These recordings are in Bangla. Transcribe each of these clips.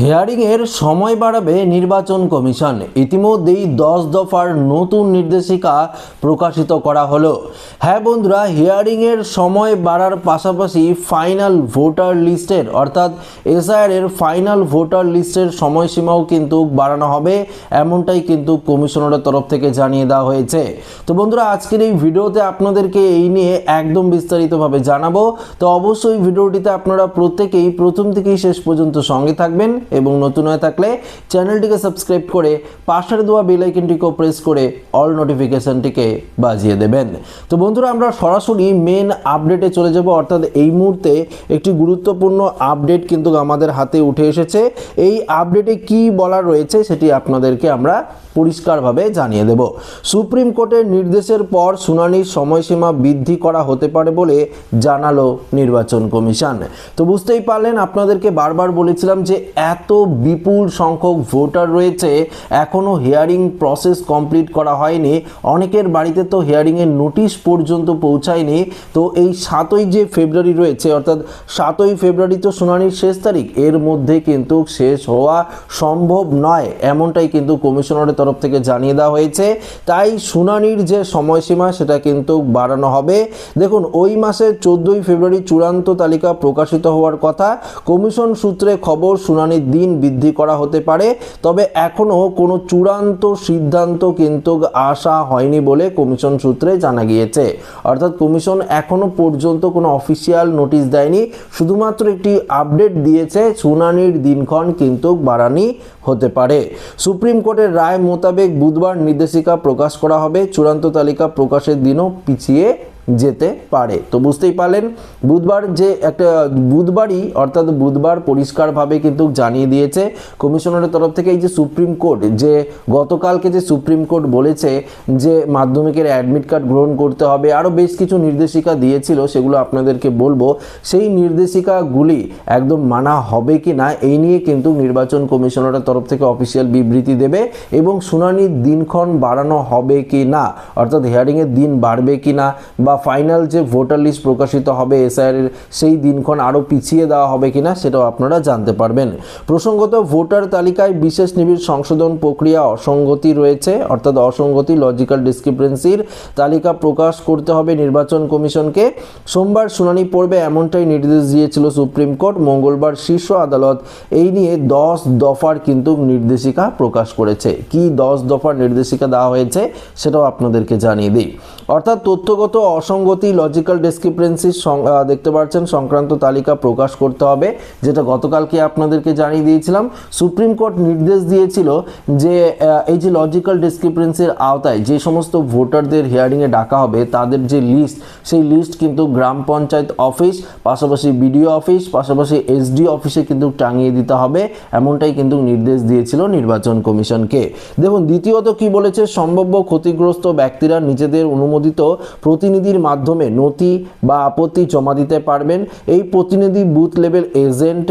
হিয়ারিংয়ের সময় বাড়াবে নির্বাচন কমিশন। ইতিমধ্যেই দশ দফার নতুন নির্দেশিকা প্রকাশিত করা হলো। হ্যাঁ বন্ধুরা, হিয়ারিংয়ের সময় বাড়ার পাশাপাশি ফাইনাল ভোটার লিস্টের অর্থাৎ এসআইআর এর ফাইনাল ভোটার লিস্টের সময়সীমাও কিন্তু বাড়ানো হবে, এমনটাই কিন্তু কমিশনারের তরফ থেকে জানিয়ে দেওয়া হয়েছে। তো বন্ধুরা, আজকের এই ভিডিওতে আপনাদেরকে এই নিয়ে একদম বিস্তারিতভাবে জানাব। তো অবশ্যই ভিডিওটিতে আপনারা প্রত্যেকেই প্রথম থেকেই শেষ পর্যন্ত সঙ্গে থাকবেন। এবং নতুন হয়ে থাকলে চ্যানেলটিকে সাবস্ক্রাইব করে পাশের দেওয়া বেল আইকনটিকেও প্রেস করে অল নোটিফিকেশনটিকে বাজিয়ে দেবেন। তো বন্ধুরা, আমরা সরাসরি মেন আপডেটে চলে যাব। অর্থাৎ এই মুহূর্তে একটি গুরুত্বপূর্ণ আপডেট কিন্তু আমাদের হাতে উঠে এসেছে। এই আপডেটে কি বলা রয়েছে সেটি আপনাদেরকে আমরা পরিষ্কারভাবে জানিয়ে দেব। সুপ্রিম কোর্টের নির্দেশের পর শুনানির সময়সীমা বৃদ্ধি করা হতে পারে বলে জানালো নির্বাচন কমিশন। তো বুঝতেই পারলেন, আপনাদেরকে বারবার বলেছিলাম যে এত বিপুল সংখ্যক ভোটার রয়েছে এখনও হিয়ারিং প্রসেস কমপ্লিট করা হয়নি। অনেকের বাড়িতে তো হিয়ারিংয়ের নোটিশ পর্যন্ত পৌঁছায়নি। তো এই সাতই যে ফেব্রুয়ারি রয়েছে, অর্থাৎ সাতই ফেব্রুয়ারি তো শুনানির শেষ তারিখ, এর মধ্যে কিন্তু শেষ হওয়া সম্ভব নয়, এমনটাই কিন্তু কমিশনারের তরফ থেকে জানিয়ে দেওয়া হয়েছে। তাই শুনানির যে সময়সীমা, সেটা কিন্তু বাড়ানো হবে। দেখুন, ওই মাসের চোদ্দোই ফেব্রুয়ারি চূড়ান্ত তালিকা প্রকাশিত হওয়ার কথা, কমিশন সূত্রে খবর শুনানির দিন বৃদ্ধি করা হতে পারে, তবে এখনও কোনো চূড়ান্ত সিদ্ধান্ত কিন্তু আসা হয়নি বলে কমিশন সূত্রে জানা গিয়েছে। অর্থাৎ কমিশন এখনও পর্যন্ত কোনো অফিসিয়াল নোটিশ দেয়নি, শুধুমাত্র একটি আপডেট দিয়েছে, শুনানির দিনক্ষণ কিন্তু বাড়ানি হতে পারে। সুপ্রিম কোর্টের রায় মোতাবেক বুধবার নির্দেশিকা প্রকাশ করা হবে, চূড়ান্ত তালিকা প্রকাশের দিনও পিছিয়ে যেতে পারে। তো বুঝতেই পারলেন, বুধবার যে একটা, বুধবারই অর্থাৎ বুধবার পরিষ্কারভাবে কিন্তু জানিয়ে দিয়েছে কমিশনারের তরফ থেকে এই যে সুপ্রিম কোর্ট, যে গতকালকে যে সুপ্রিম কোর্ট বলেছে যে মাধ্যমিকের অ্যাডমিট কার্ড গ্রহণ করতে হবে, আরও বেশ কিছু নির্দেশিকা দিয়েছিল, সেগুলো আপনাদেরকে বলব। সেই নির্দেশিকাগুলি একদম মানা হবে কি না, এই নিয়ে কিন্তু নির্বাচন কমিশনারের তরফ থেকে অফিসিয়াল বিবৃতি দেবে এবং শুনানির দিনক্ষণ বাড়ানো হবে কি না, অর্থাৎ হিয়ারিংয়ের দিন বাড়বে কি না, বা ফাইনাল যে ভোটার লিস্ট প্রকাশিত হবে এসআইআর এর সেই দিনক্ষণ আরও পিছিয়ে দেওয়া হবে কিনা সেটাও আপনারা জানতে পারবেন। প্রসঙ্গত ভোটার তালিকায় বিশেষ নিবিড় সংশোধন প্রক্রিয়া অসঙ্গতি রয়েছে, অর্থাৎ অসঙ্গতি লজিক্যাল ডিসক্রিপেন্সির তালিকা প্রকাশ করতে হবে নির্বাচন কমিশনকে। সোমবার শুনানি পড়বে এমনটাই নির্দেশ দিয়েছিল সুপ্রিম কোর্ট। মঙ্গলবার শীর্ষ আদালত এই নিয়ে দশ দফার কিন্তু নির্দেশিকা প্রকাশ করেছে। কি দশ দফার নির্দেশিকা দেওয়া হয়েছে সেটাও আপনাদেরকে জানিয়ে দিই। অর্থাৎ তথ্যগত অসঙ্গতি লজিক্যাল ডিসক্রিপেন্সি দেখতে পাচ্ছেন, সংক্রান্ত তালিকা প্রকাশ করতে হবে, যেটা গতকালকে আপনাদেরকে জানিয়ে দিয়েছিলাম। সুপ্রিম কোর্ট নির্দেশ দিয়েছিল যে এই যে লজিক্যাল ডিসক্রিপেন্সির আওতায় যে সমস্ত ভোটারদের হিয়ারিংয়ে ডাকা হবে, তাদের যে লিস্ট সেই লিস্ট কিন্তু গ্রাম পঞ্চায়েত অফিস পাশাপাশি বিডিও অফিস পাশাপাশি এসডি অফিসে কিন্তু টাঙিয়ে দিতে হবে, এমনটাই কিন্তু নির্দেশ দিয়েছিল নির্বাচন কমিশনকে। দেখুন, দ্বিতীয়ত কি বলেছে? সম্ভাব্য ক্ষতিগ্রস্ত ব্যক্তিরা নিজেদের অনুমোদিত প্রতিনিধির মাধ্যমে নথি বা আপত্তি জমা দিতে পারবেন। এই প্রতিনিধি বুথ লেভেল এজেন্ট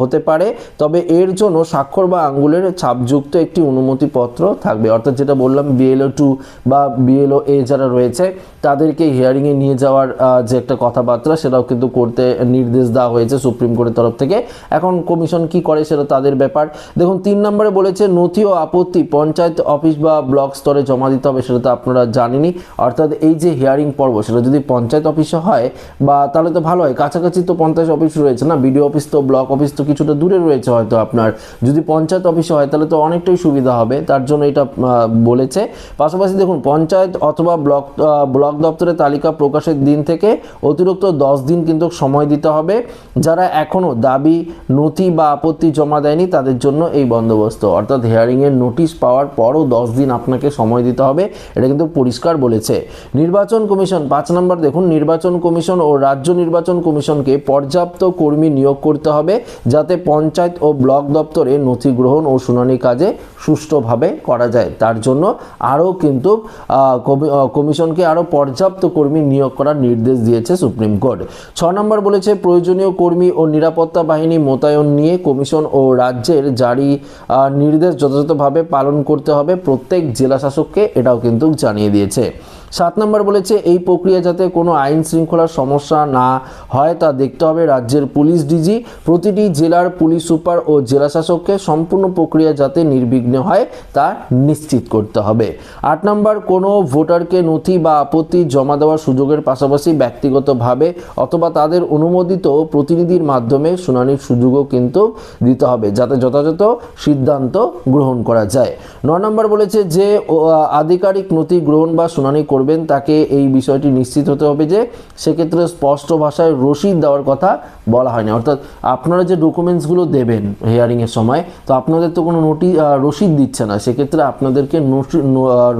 হতে পারে। তবে এর জন্য স্বাক্ষর বা আঙ্গুলের ছাপযুক্ত একটি অনুমতিপত্র থাকবে। অর্থাৎ যেটা বললাম বিএলও টু বা বিএলও এ যারা রয়েছে, তাদেরকে হিয়ারিংয়ে নিয়ে যাওয়ার যে একটা কথাবার্তা, সেটাও কিন্তু করতে নির্দেশ দেওয়া হয়েছে সুপ্রিম কোর্টের তরফ থেকে। এখন কমিশন কি করে সেটা তাদের ব্যাপার। দেখুন, তিন নম্বরে বলেছে, নথি ও আপত্তি পঞ্চায়েত অফিস বা ব্লক স্তরে জমা দিতে হবে, সেটা তো আপনারা জানেনই। অর্থাৎ এই যে হিয়ারিং পর্ব সেটা যদি পঞ্চায়েত অফিসে হয়, বা তাহলে তো ভালো হয়। কাছাকাছি তো পঞ্চায়েত অফিস রয়েছে না? বিডিও অফিস তো ব্লক অফিস তো কিছুটা দূরে রয়েছে হয়তো আপনার। যদি পঞ্চায়েত অফিসে হয়, তাহলে তো অনেকটাই সুবিধা হবে। তার জন্য এটা বলেছে। পাশাপাশি দেখুন, পঞ্চায়েত অথবা ব্লক ব্লক দপ্তরের তালিকা প্রকাশের দিন থেকে অতিরিক্ত দশ দিন কিন্তু সময় দিতে হবে। যারা এখনও দাবি, নথি বা আপত্তি জমা দেয়নি, তাদের জন্য এই বন্দোবস্ত। অর্থাৎ হিয়ারিংয়ের নোটিশ পাওয়ার পরও দশ দিন আপনাকে সময় দিতে হবে। এটা কিন্তু পরিষ্কার বলেছে। নির্বাচন কমিশন পাঁচ নম্বর দেখুন, নির্বাচন কমিশন ও রাজ্য নির্বাচন কমিশনকে পর্যাপ্ত কর্মী নিয়োগ করতে হবে যাতে পঞ্চায়েত ও ব্লক দপ্তরে নথি গ্রহণ ও শুনানি কাজে সুষ্ঠুভাবে করা যায়। তার জন্য আরও কিন্তু কমিশনকে আরও পর্যাপ্ত কর্মী নিয়োগ করার নির্দেশ দিয়েছে সুপ্রিম কোর্ট। ছ নম্বর বলেছে, প্রয়োজনীয় কর্মী ও নিরাপত্তা বাহিনী মোতায়েন নিয়ে কমিশন ও রাজ্যের জারি নির্দেশ যথাযথভাবে পালন করতে হবে। প্রত্যেক জেলা শাসককে এটাও কিন্তু জানিয়ে দিয়েছে। সাত নম্বর বলেছে, এই প্রক্রিয়া যাতে কোনো আইন শৃঙ্খলার সমস্যা না হয় তা দেখতে হবে। রাজ্যের পুলিশ ডিজি, প্রতিটি জেলার পুলিশ সুপার ও জেলা শাসককে সম্পূর্ণ প্রক্রিয়া যাতে নির্বিঘ্ন হয় তা নিশ্চিত করতে হবে। আট নম্বর, কোনো ভোটারকে নথি বা আপত্তি জমা দেওয়ার সুযোগের পাশাপাশি ব্যক্তিগতভাবে অথবা তাদের অনুমোদিত প্রতিনিধির মাধ্যমে শুনানির সুযোগও কিন্তু দিতে হবে, যাতে যথাযথ সিদ্ধান্ত গ্রহণ করা যায়। ন নম্বর বলেছে যে আধিকারিক নথি গ্রহণ বা শুনানি করবেন তাকে এই বিষয়টি নিশ্চিত হতে হবে যে সেক্ষেত্রে স্পষ্ট ভাষায় রসিদ দেওয়ার কথা বলা হয়নি। অর্থাৎ আপনারা যে ডকুমেন্টসগুলো দেবেন হিয়ারিংয়ের সময়, তো আপনাদের তো কোনো নোটি রসিদ দিচ্ছে না। সেক্ষেত্রে আপনাদেরকে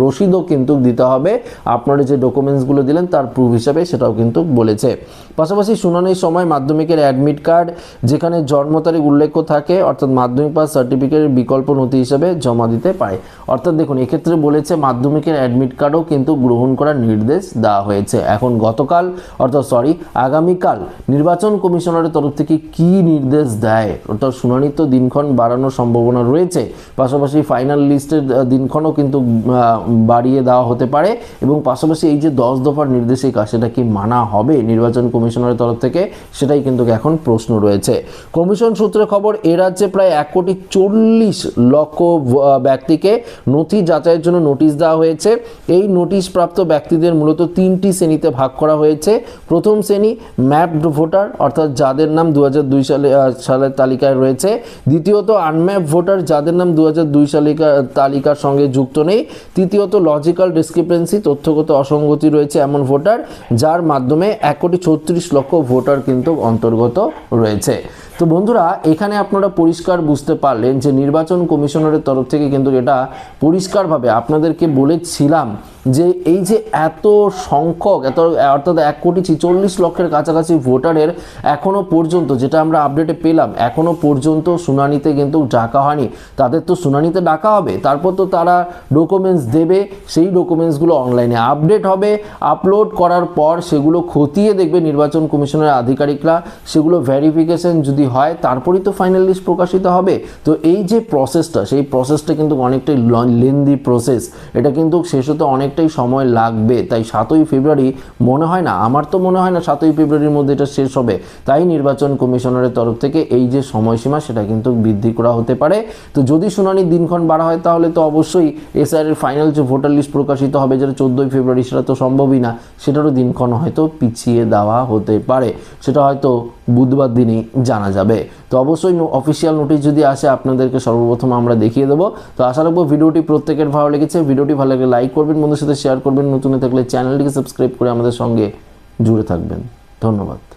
রসিদও কিন্তু দিতে হবে। আপনারা যে ডকুমেন্টসগুলো দিলেন, তার প্রুফ হিসাবে সেটাও কিন্তু বলেছে। পাশাপাশি শুনানির সময় মাধ্যমিকের অ্যাডমিট কার্ড যেখানে জন্ম তারিখ উল্লেখ থাকে, অর্থাৎ মাধ্যমিক পাস সার্টিফিকেটের বিকল্প নথি হিসেবে জমা দিতে পারে। অর্থাৎ দেখুন, এক্ষেত্রে বলেছে মাধ্যমিকের অ্যাডমিট কার্ডও কিন্তু গ্রহণ করার নির্দেশ দেওয়া হয়েছে। এখন গতকাল, অর্থাৎ সরি আগামীকাল নির্বাচন কমিশনারের তরফ থেকে কি নির্দেশ দেয়? অর্থাৎ শুনানি তো দিনক্ষণ বাড়ানোর সম্ভাবনা রয়েছে। পাশাপাশি ফাইনাল লিস্টের দিনক্ষণও কিন্তু বাড়িয়ে দেওয়া হতে পারে এবং পাশাপাশি এই যে দশ দফার নির্দেশিকা, সেটা কি মানা হবে নির্বাচন কমিশনারের তরফ থেকে? সেটাই কিন্তু এখন প্রশ্ন রয়েছে। কমিশন সূত্রে খবর, এ রাজ্যে প্রায় এক কোটি চল্লিশ লক্ষ ব্যক্তিকে নথি যাচাইয়ের জন্য নোটিশ দেওয়া হয়েছে। এই নোটিশ প্রাপ্ত ব্যক্তিদের মূলত তিনটি শ্রেণীতে ভাগ করা হয়েছে। প্রথম শ্রেণি ম্যাপড ভোটার অর্থাৎ যাদের নাম দু সালে সালের তালিকায় রয়েছে। দ্বিতীয়ত আনম্যাপ ভোটার যাদের নাম দু সালিকা, তালিকার সঙ্গে যুক্ত নেই। তৃতীয়ত লজিক্যাল ডিসক্রিপেন্সি তথ্যগত অসঙ্গতি রয়েছে এমন ভোটার যার মাধ্যমে এক কোটি ছত্রিশ লক্ষ ভোটার কিন্তু অন্তর্গত রয়েছে। তো বন্ধুরা, এখানে আপনারা পরিষ্কার বুঝতে পারলেন যে নির্বাচন কমিশনারের তরফ থেকে কিন্তু এটা পরিষ্কারভাবে আপনাদেরকে বলেছিলাম যে এই যে এত সংখ্যক, এত, অর্থাৎ এক কোটি ছিচল্লিশ লক্ষের কাছাকাছি ভোটারের এখনও পর্যন্ত যেটা আমরা আপডেটে পেলাম, এখনও পর্যন্ত শুনানিতে কিন্তু ডাকা হয়নি। তাদের তো শুনানিতে ডাকা হবে, তারপর তো তারা ডকুমেন্টস দেবে, সেই ডকুমেন্টসগুলো অনলাইনে আপডেট হবে আপলোড করার পর সেগুলো খতিয়ে দেখবে নির্বাচন কমিশনের আধিকারিকরা, সেগুলো ভেরিফিকেশন যদি হয়, তারপরেই তো ফাইনাল লিস্ট প্রকাশিত হবে। তো এই যে প্রসেসটা সেই প্রসেসটা কিন্তু অনেকটাই লেন্দি প্রসেস এটা কিন্তু শেষ হতে অনেকটাই সময় লাগবে। তাই সাতই ফেব্রুয়ারি মনে হয় না, আমার তো মনে হয় না সাতই ফেব্রুয়ারির মধ্যে এটা শেষ হবে। তাই নির্বাচন কমিশনারের তরফ থেকে এই যে সময়সীমা, সেটা কিন্তু বৃদ্ধি করা হতে পারে। তো যদি শুনানির দিনক্ষণ বাড়া হয়, তাহলে তো অবশ্যই এসআর এর ফাইনাল যে ভোটার লিস্ট প্রকাশিত হবে, যেটা চোদ্দোই ফেব্রুয়ারি, সেটা তো সম্ভবই না, সেটারও দিনক্ষণ হয়তো পিছিয়ে দেওয়া হতে পারে। সেটা হয়তো বুধবার দিনই জানা যাবে। তো অবশ্যই অফিসিয়াল নোটিশ যদি আসে, আপনাদেরকে সর্বপ্রথম আমরা দেখিয়ে দেবো। তো আশা রাখব ভিডিওটি প্রত্যেকের ভালো লেগেছে। ভিডিওটি ভালো লাগলে লাইক করবেন, বন্ধুদের সাথে শেয়ার করবেন, নতুন থাকলে চ্যানেলটিকে সাবস্ক্রাইব করে আমাদের সঙ্গে জুড়ে থাকবেন। ধন্যবাদ।